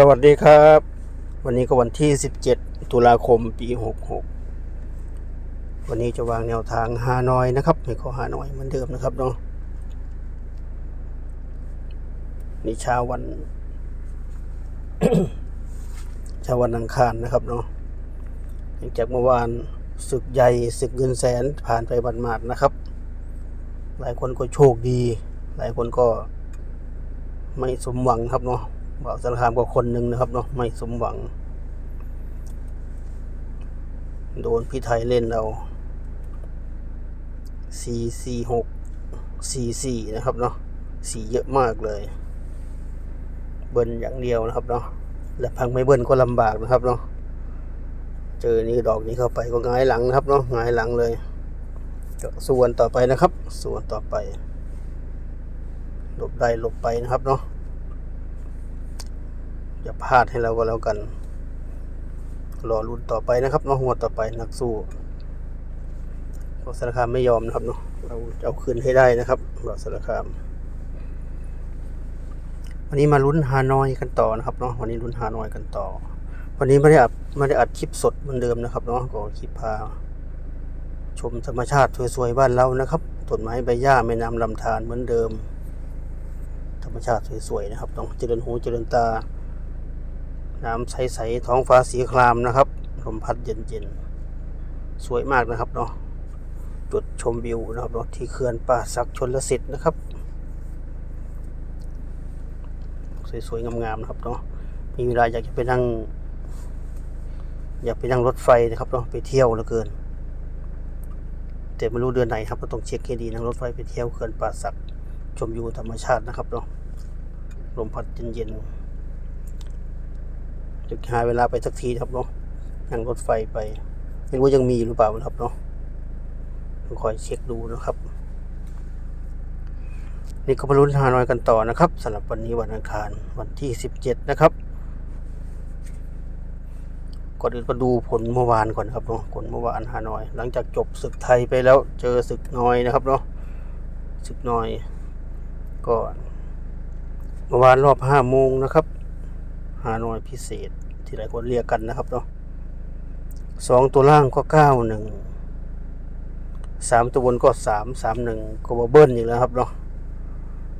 สวัสดีครับ วันนี้ก็วันที่ 17 ตุลาคมปี 66 วันนี้จะวางแนวทางฮานอยนะครับไม่ขอฮานอยเหมือนเดิมนะครับเนาะนี่เช้าวันเช้าวันอังคารนะครับเนาะหลังจากเมื่อวานศึกใหญ่ศึกเงินแสนผ่านไปบันมาดนะครับ หลายคนก็โชคดี หลายคนก็ไม่สมหวังครับเนาะ บ่าวสารคามก็คนหนึ่งนะครับเนาะไม่สมหวัง โดนพี่ไทยเล่นเอาสี่สี่หกสี่สี่นะครับเนาะสี่เยอะมากเลย เบิ้ลอย่างเดียวนะครับเนาะและพังไม่เบิ้ลก็ลำบากนะครับเนาะเจอนี้ดอกนี้เข้าไปก็งายหลังนะครับเนาะงายหลังเลยก็ส่วนต่อไปนะครับ ส่วนต่อไปหลบได้หลบไปนะครับเนาะ อย่าพลาดให้เราก็แล้วกัน รอรุ่นต่อไปนะครับเน้องหัวต่อไปนักสู้บอสารคามไม่ยอมนะครับเนาะเราจะเอาคืนให้ได้นะครับบอสารคาม วันนี้มาลุ้นฮานอยกันต่อนะครับเนาะวันนี้ลุ้นฮานอยกันต่อ วันนี้ไม่ได้อัดไม่ได้อัดคลิปสดเหมือนเดิมนะครับเนาะก็คลิปพาชมธรรมชาติสวยๆบ้านเรานะครับต้นไม้ใบหญ้าแม่น้ำลำธารเหมือนเดิม ธรรมชาติสวยๆนะครับ ต้องเจริญหูเจริญตา น้ำใสๆท้องฟ้าสีครามนะครับลมพัดเย็นๆ สวยมากนะครับเนาะจุดชมวิวนะครับเนาะที่เขื่อนป่าสักชนลสิทธิ์นะครับ สวยๆ งามๆนะครับเนาะมีเวลาอยากจะไปนั่ง อยากไปนั่งรถไฟนะครับเนาะไปเที่ยวเหลือเกิน แต่ไม่รู้เดือนไหนครับก็ต้องเช็คให้ดีนั่งรถไฟไปเที่ยวเขื่อนป่าสักชมวิวธรรมชาตินะครับเนาะลมพัดเย็นๆ จะหาเวลาไปสักทีครับเนาะนั่งรถไฟไปไม่รู้ยังมีหรือเปล่านะครับเนาะต้องคอยเช็คดูนะครับ นี่ก็มาลุ้นฮานอยกันต่อนะครับสำหรับวันนี้วันอังคารวันที่สิบเจ็ดนะครับก่อนอื่นก็ดูผลเมื่อวานก่อนครับเนาะผลเมื่อวานฮานอย หลังจากจบศึกไทยไปแล้วเจอศึกน้อยนะครับเนาะศึกน้อยก็เมื่อวานรอบห้าโมงนะครับ ฮานอยพิเศษ ที่หลายคนเรียกกันนะครับเนาะสองตัวล่างก็เก้าหนึ่งสามตัวบนก็สามสามหนึ่งก็มาเบิ้ลอีกแล้วครับเนาะ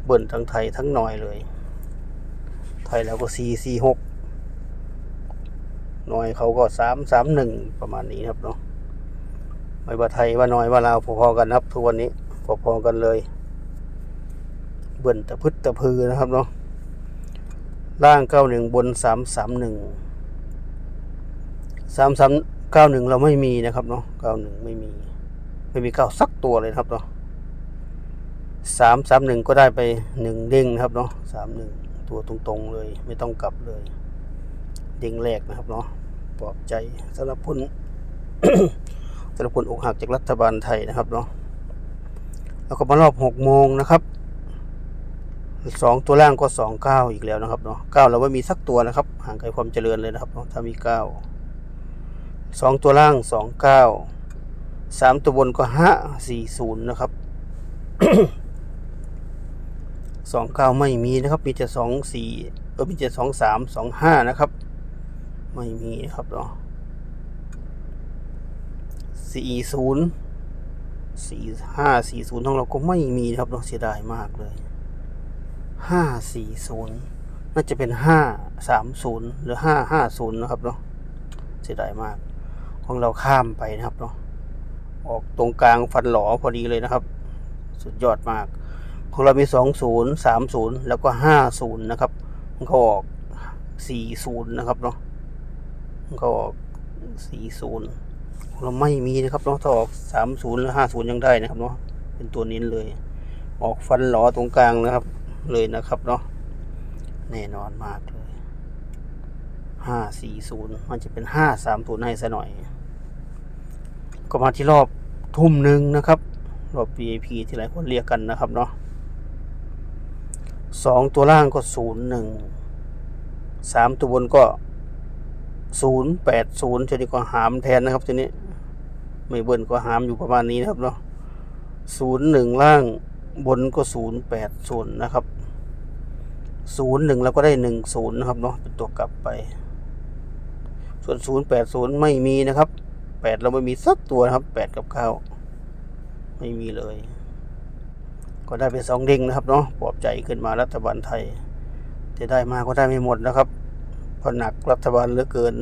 เบิ้ลทั้งไทยทั้งหน่อยเลย ไทยแล้วก็สี่สี่หกหน่อยเขาก็สามสามหนึ่งประมาณนี้ครับเนาะไม่ว่าไทยว่าน้อยว่าลาวพอๆกันนะครับทุกวันนี้พอๆกันเลย เบิ้ลตะพึดตะพือนะครับเนาะ ล่างเก้าหนึ่งบนสามสามหนึ่งสามสามเก้าหนึ่งเราไม่มีนะครับเนาะเก้าหนึ่งไม่มี ไม่มีเก้าสักตัวเลยครับเนาะสามสามหนึ่งก็ได้ไปหนึ่งเด้งนะครับเนาะสามหนึ่งตัวตรงๆเลย ไม่ต้องกลับเลย เด้งแรกนะครับเนาะปลอบใจสำหรับคนสำหรับคนอกหักจากรัฐบาลไทยนะครับเนาะแล้วก็มารอบหกโมงนะครับ สองตัวล่างก็สองเก้าอีกแล้วนะครับเนาะเก้าเราไม่มีสักตัวนะครับ ห่างไกลความเจริญเลยนะครับเนาะถ้ามีเก้าสองตัวล่างสองเก้าสามตัวบนก็ห้าสี่ศูนย์นะครับสองเก้าไม่มีนะครับ มีแต่สองสี่เออมีแต่สองสามสองห้านะครับ ไม่มีนะครับเนาะสี่ศูนย์สี่ห้าสี่ศูนย์ของเราก็ไม่มีนะครับเนาะเสียดายมากเลย ห้าสี่ศูนย์น่าจะเป็นห้าสามศูนย์หรือห้าห้าศูนย์นะครับเนาะเสียดายมาก ของเราข้ามไปนะครับเนาะออกตรงกลางฟันหลอพอดีเลยนะครับ สุดยอดมาก ของเรามีสองศูนย์สามศูนย์แล้วก็ห้าศูนย์นะครับมันก็ออกสี่ศูนย์นะครับเนาะมันก็ออกสี่ศูนย์ของเราไม่มีนะครับเนาะถ้าออกสามศูนย์หรือห้าศูนย์ยังได้นะครับเนาะเป็นตัวนี้เลย ออกฟันหลอตรงกลางนะครับ เลยนะครับเนาะแน่นอนมากเลยห้าสี่ศูนย์มันจะเป็นห้าสามศูนย์ให้ซะหน่อย ก็มาที่รอบทุ่มหนึ่งนะครับ รอบ VIP ที่หลายคนเรียกกันนะครับเนาะสองตัวล่างก็ศูนย์หนึ่งสามตัวบนก็ศูนย์แปดศูนย์จะดีกว่าหามแทนนะครับทีนี้ ไม่เบิ้ลก็หามอยู่ประมาณนี้นะครับเนาะศูนย์หนึ่งล่างบนก็ศูนย์แปดศูนย์นะครับ ศูนย์หนึ่งแล้วก็ได้หนึ่งศูนย์นะครับเนาะเป็นตัวกลับไป ส่วนศูนย์แปดศูนย์ไม่มีนะครับแปดเราไม่มีสักตัวนะครับแปดกับข้าไม่มีเลย ก็ได้ไปสองเด้งนะครับเนาะปลอบใจขึ้นมารัฐบาลไทยจะได้มาก็ได้ไม่หมดนะครับเพราะหนักรัฐบาลเหลือเกิน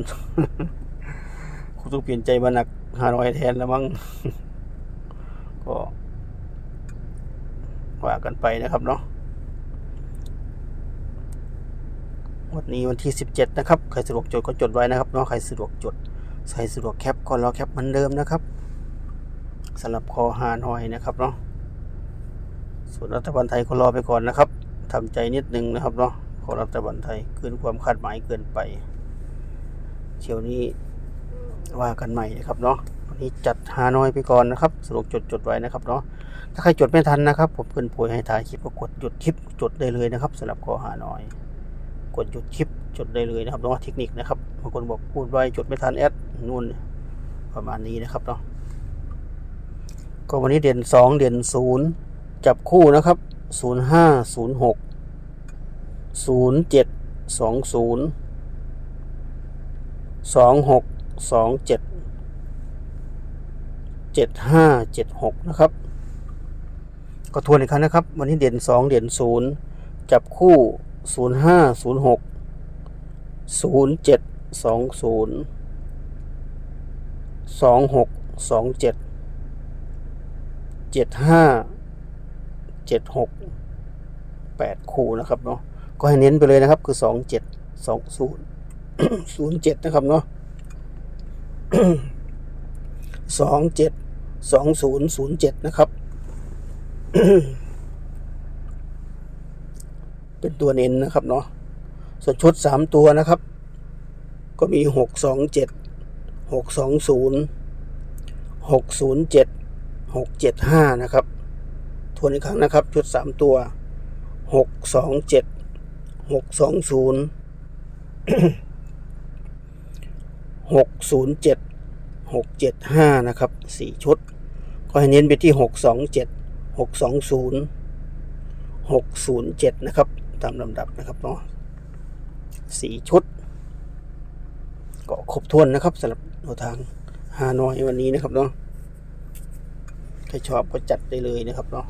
คงต้องเปลี่ยนใจมาหนักฮานอยแทนแล้วมั้งก็ว่ากันไปนะครับเนาะ วันนี้วันที่ 17 นะครับ ใครสะดวกจดก็จดไว้นะครับเนาะใครสะดวกจด ใครสะดวกแคปก็รอแคปเหมือนเดิมนะครับสำหรับคอฮานอยนะครับเนาะส่วนรัฐบาลไทยก็รอไปก่อนนะครับทำใจนิดนึงนะครับเนาะของรัฐบาลไทยเกินความคาดหมายเกินไปเที่ยวนี้ว่ากันใหม่นะครับเนาะวันนี้จัดฮานอยไปก่อนนะครับสรุปจดจดไว้นะครับเนาะถ้าใครจดไม่ทันนะครับ ผมขึ้นโพยให้ถ่ายคลิปก็กดหยุดคลิปจดได้เลยนะครับสำหรับคอฮานอย กดหยุดคลิปจดได้เลยนะครับเนาะเทคนิคนะครับบางคนบอกพูดไว้จดไม่ทันแอดนู่นประมาณนี้นะครับเนาะก็วันนี้เด่นสองเด่นศูนย์จับคู่นะครับศูนย์ห้าศูนย์หกศูนย์เจ็ดสองศูนย์สองหกสองเจ็ดเจ็ดห้าเจ็ดหกนะครับ ก็ทวนอีกครั้งนะครับ วันนี้เด่นสองเด่นศูนย์จับคู่ ศูนย์ห้าศูนย์หกศูนย์เจ็ดสองศูนย์สองหกสองเจ็ดเจ็ดห้าเจ็ดหกแปดคู่นะครับเนาะก็ให้เน้นไปเลยนะครับ คือสองเจ็ดสองศูนย์ศูนย์เจ็ดนะครับเนาะสองเจ็ดสองศูนย์ศูนย์เจ็ดนะครับ เป็นตัวเน้นนะครับเนาะส่วนชุดสามตัวนะครับ ก็มีหกสองเจ็ดหกสองศูนย์หกศูนย์เจ็ดหกเจ็ดห้านะครับทวนอีกครั้งนะครับ ชุดสามตัวหกสองเจ็ดหกสองศูนย์หกศูนย์เจ็ดหกเจ็ดห้านะครับสี่ชุด ก็ให้เน้นไปที่หกสองเจ็ดหกสองศูนย์หกศูนย์เจ็ดนะครับ ตามลำดับนะครับเนาะสี่ชุด ก็ครบถ้วนนะครับสำหรับแนวทางฮานอยวันนี้นะครับเนาะใครชอบก็จัดได้เลยนะครับเนาะ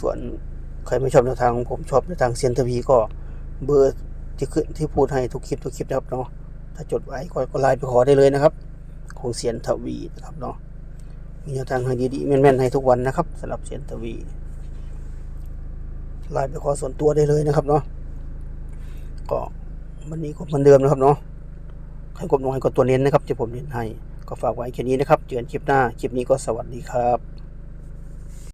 ส่วนใครไม่ชอบแนวทางของผมชอบแนวทางเซียนทวีก็เบอร์ที่ขึ้นที่พูดให้ทุกคลิปทุกคลิปนะครับเนาะถ้าจดไว้ก็ก็ไลน์ไปขอได้เลยนะครับ ของเซียนทวีนะครับเนาะมีแนวทางให้ดีๆแม่นๆให้ทุกวันนะครับสำหรับเซียนทวี ไลน์ไปขอส่วนตัวได้เลยนะครับเนาะก็วันนี้ก็เหมือนเดิมนะครับเนาะใครกดน้อยกดตัวเน้นนะครับที่ผมเน้นให้ก็ฝากไว้แค่นี้นะครับเจอกันคลิปหน้าคลิปนี้ก็สวัสดีครับ